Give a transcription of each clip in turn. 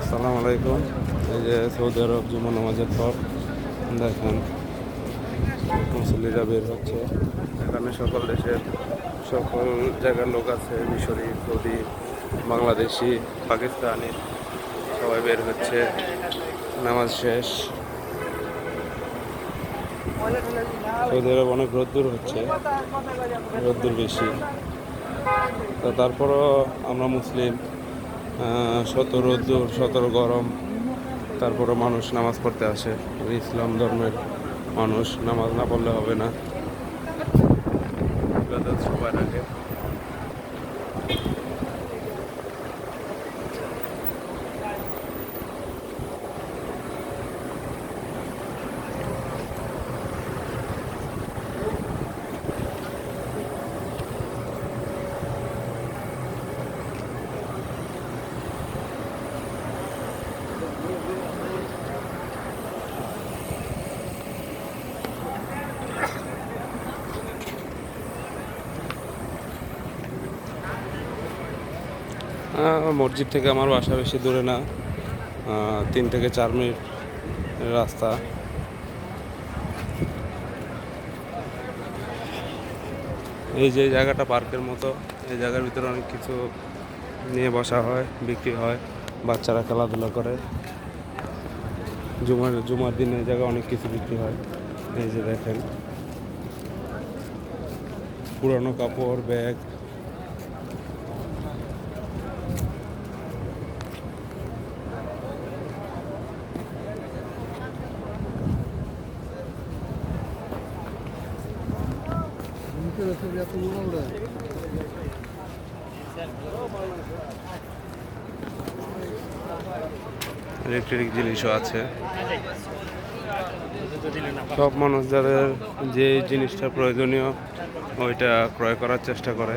আসসালামু আলাইকুম। এই যে সৌদি আরব জুমা নামাজের পর দেখেন মুসল্লিরা বের হচ্ছে। এখানে সকল দেশের সকল জায়গার লোক আছে, মিশরি, সৌদি, বাংলাদেশি, পাকিস্তানি, সবাই বের হচ্ছে। নামাজ শেষ। সৌদি আরব অনেক রোদ্দুর হচ্ছে, রোদ্দুর বেশি। তো তারপরও আমরা মুসলিম শত রোদ্দুর সতেরো গরম, তারপরও মানুষ নামাজ পড়তে আসে। ইসলাম ধর্মের মানুষ, নামাজ না পড়লে হবে না। সবার আগে। মসজিদ থেকে আমার বাসা বেশি দূরে না। তিন থেকে চার মিনিট রাস্তা। এই যে জায়গাটা পার্কের মতো, এই জায়গার ভিতরে অনেক কিছু নিয়ে বসা হয়, বিক্রি হয়, বাচ্চারা খেলাধুলা করে। জুমার জুমার দিনে এই জায়গায় অনেক কিছু বিক্রি হয়। এই যে দেখেন। পুরানো কাপড়, ব্যাগ ইলেকট্রিক জিনিসও আছে। সব মানুষ যাদের যে জিনিসটা প্রয়োজনীয় ওইটা ক্রয় করার চেষ্টা করে।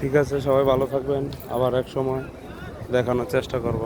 ঠিক আছে সবাই ভালো থাকবেন। আবার এক সময় দেখানোর চেষ্টা করব।